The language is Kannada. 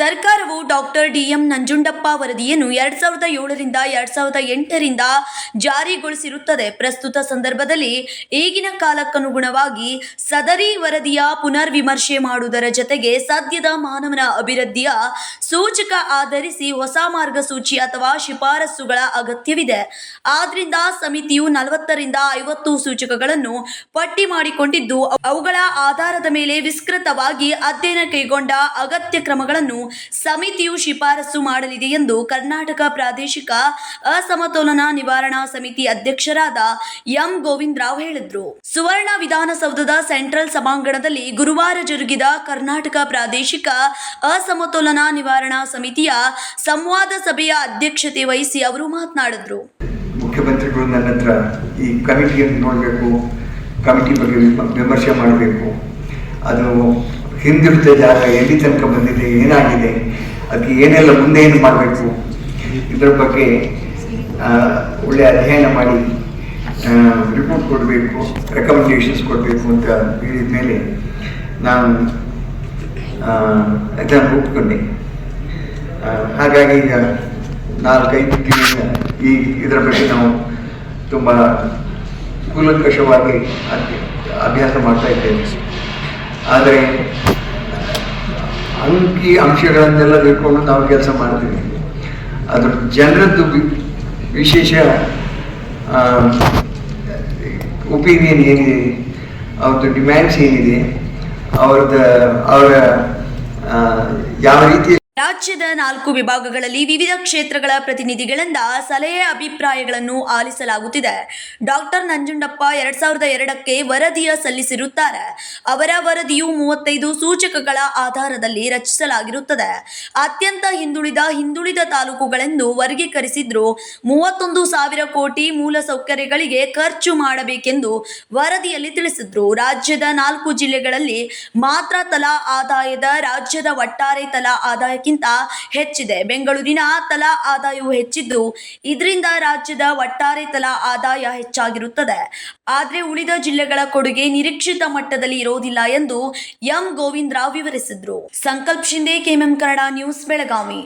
ಸರ್ಕಾರವು ಡಾಕ್ಟರ್ ಡಿಎಂ ನಂಜುಂಡಪ್ಪ ವರದಿಯನ್ನು ಎರಡ್ ಸಾವಿರದ ಏಳರಿಂದ ಎರಡ್ ಸಾವಿರದ ಎಂಟರಿಂದ ಜಾರಿಗೊಳಿಸಿರುತ್ತದೆ. ಪ್ರಸ್ತುತ ಸಂದರ್ಭದಲ್ಲಿ ಈಗಿನ ಕಾಲಕ್ಕನುಗುಣವಾಗಿ ಸದರಿ ವರದಿಯ ಪುನರ್ ವಿಮರ್ಶೆ ಮಾಡುವುದರ ಜೊತೆಗೆ ಸದ್ಯದ ಮಾನವನ ಅಭಿವೃದ್ಧಿಯ ಸೂಚಕ ಆಧರಿಸಿ ಹೊಸ ಮಾರ್ಗಸೂಚಿ ಅಥವಾ ಶಿಫಾರಸುಗಳ ಅಗತ್ಯವಿದೆ. ಆದ್ರಿಂದ ಸಮಿತಿಯು ನಲವತ್ತರಿಂದ ಐವತ್ತು ಸೂಚಕಗಳನ್ನು ಪಟ್ಟಿ ಮಾಡಿಕೊಂಡಿದ್ದು ಅವುಗಳ ಆಧಾರದ ಮೇಲೆ ವಿಸ್ತೃತವಾಗಿ ಅಧ್ಯಯನ ಕೈಗೊಂಡ ಅಗತ್ಯ ಕ್ರಮಗಳನ್ನು ಸಮಿತಿಯು ಶಿಫಾರಸು ಮಾಡಲಿದೆ ಎಂದು ಕರ್ನಾಟಕ ಪ್ರಾದೇಶಿಕ ಅಸಮತೋಲನ ನಿವಾರಣಾ ಸಮಿತಿ ಅಧ್ಯಕ್ಷರಾದ ಎಂ ಗೋವಿಂದರಾವ್ ಹೇಳಿದ್ರು. ಸುವರ್ಣ ವಿಧಾನಸೌಧದ ಸೆಂಟ್ರಲ್ ಸಭಾಂಗಣದಲ್ಲಿ ಗುರುವಾರ ಜರುಗಿದ ಕರ್ನಾಟಕ ಪ್ರಾದೇಶಿಕ ಅಸಮತೋಲನ ನಿವಾರಣಾ ಸಮಿತಿಯ ಸಂವಾದ ಸಭೆಯ ಅಧ್ಯಕ್ಷತೆ ವಹಿಸಿ ಅವರು ಮಾತನಾಡಿದ್ರು. ಮುಖ್ಯಮಂತ್ರಿಗಳು ನನ್ನ ಹತ್ರ ಈ ಕಮಿಟಿಯನ್ನು ನೋಡಬೇಕು, ಕಮಿಟಿ ಬಗ್ಗೆ ವಿಮ- ವಿಮರ್ಶೆ ಮಾಡಬೇಕು. ಅದು ಹಿಂದಿರುತ್ತ ಜಾಗ ಎಲ್ಲಿ ತನಕ ಬಂದಿದೆ, ಏನಾಗಿದೆ, ಅದಕ್ಕೆ ಏನೆಲ್ಲ ಮುಂದೆ ಏನು ಮಾಡಬೇಕು? ಇದರ ಬಗ್ಗೆ ಒಳ್ಳೆ ಅಧ್ಯಯನ ಮಾಡಿ ರಿಪೋರ್ಟ್ ಕೊಡಬೇಕು ರೆಕಮೆಂಡೇಶನ್ಸ್ ಕೊಡಬೇಕು ಅಂತ ಹೇಳಿದ ಮೇಲೆ ನಾನು ಅದನ್ನು ಒಪ್ಕೊಂಡೆ. ಹಾಗಾಗಿ ಈಗ ನಾಲ್ಕೈದು ತಿಂಗಳಿಂದ ಈ ಇದರ ಬಗ್ಗೆ ನಾವು ತುಂಬ ಕೂಲಂಕಷವಾಗಿ ಅಭ್ಯ- ಅಭ್ಯಾಸ ಮಾಡ್ತಾ ಇದ್ದೇವೆ. ಆದರೆ ಅಂಕಿ ಅಂಶಗಳನ್ನೆಲ್ಲ ತಿಳ್ಕೊಂಡು ನಾವು ಕೆಲಸ ಮಾಡ್ತೀವಿ. ಅದ್ರ ಜನರದ್ದು ವಿಶೇಷ ಒಪಿನಿಯನ್ ಏನಿದೆ, ಅವ್ರದ್ದು ಡಿಮ್ಯಾಂಡ್ಸ್ ಏನಿದೆ ಅವ್ರದ್ದು ಅವರ ಯಾವ ರೀತಿ ರಾಜ್ಯದ ನಾಲ್ಕು ವಿಭಾಗಗಳಲ್ಲಿ ವಿವಿಧ ಕ್ಷೇತ್ರಗಳ ಪ್ರತಿನಿಧಿಗಳಿಂದ ಸಲಹೆ ಅಭಿಪ್ರಾಯಗಳನ್ನು ಆಲಿಸಲಾಗುತ್ತಿದೆ. ಡಾಕ್ಟರ್ ನಂಜುಂಡಪ್ಪ ಎರಡ್ ಸಾವಿರದ ಎರಡಕ್ಕೆ ವರದಿಯ ಸಲ್ಲಿಸಿರುತ್ತಾರೆ. ಅವರ ವರದಿಯು ಮೂವತ್ತೈದು ಸೂಚಕಗಳ ಆಧಾರದಲ್ಲಿ ರಚಿಸಲಾಗಿರುತ್ತದೆ. ಅತ್ಯಂತ ಹಿಂದುಳಿದ ಹಿಂದುಳಿದ ತಾಲೂಕುಗಳೆಂದು ವರ್ಗೀಕರಿಸಿದ್ರು ಮೂವತ್ತೊಂದು ಸಾವಿರ ಕೋಟಿ ಮೂಲಸೌಕರ್ಯಗಳಿಗೆ ಖರ್ಚು ಮಾಡಬೇಕೆಂದು ವರದಿಯಲ್ಲಿ ತಿಳಿಸಿದ್ರು. ರಾಜ್ಯದ ನಾಲ್ಕು ಜಿಲ್ಲೆಗಳಲ್ಲಿ ಮಾತ್ರ ತಲಾ ಆದಾಯದ ರಾಜ್ಯದ ಒಟ್ಟಾರೆ ತಲಾ ಆದಾಯಕ್ಕಿಂತ ಹೆಚ್ಚಿದೆ. ಬೆಂಗಳೂರಿನ ತಲಾ ಆದಾಯವು ಹೆಚ್ಚಿದ್ದು, ಇದರಿಂದ ರಾಜ್ಯದ ಒಟ್ಟಾರೆ ತಲಾ ಆದಾಯ ಹೆಚ್ಚಾಗಿರುತ್ತದೆ. ಆದರೆ ಉಳಿದ ಜಿಲ್ಲೆಗಳ ಕೊಡುಗೆ ನಿರೀಕ್ಷಿತ ಮಟ್ಟದಲ್ಲಿ ಇರೋದಿಲ್ಲ ಎಂದು M. Govindarao ವಿವರಿಸಿದ್ರು. Sankalp Shinde KMM Kannada news, Belagavi.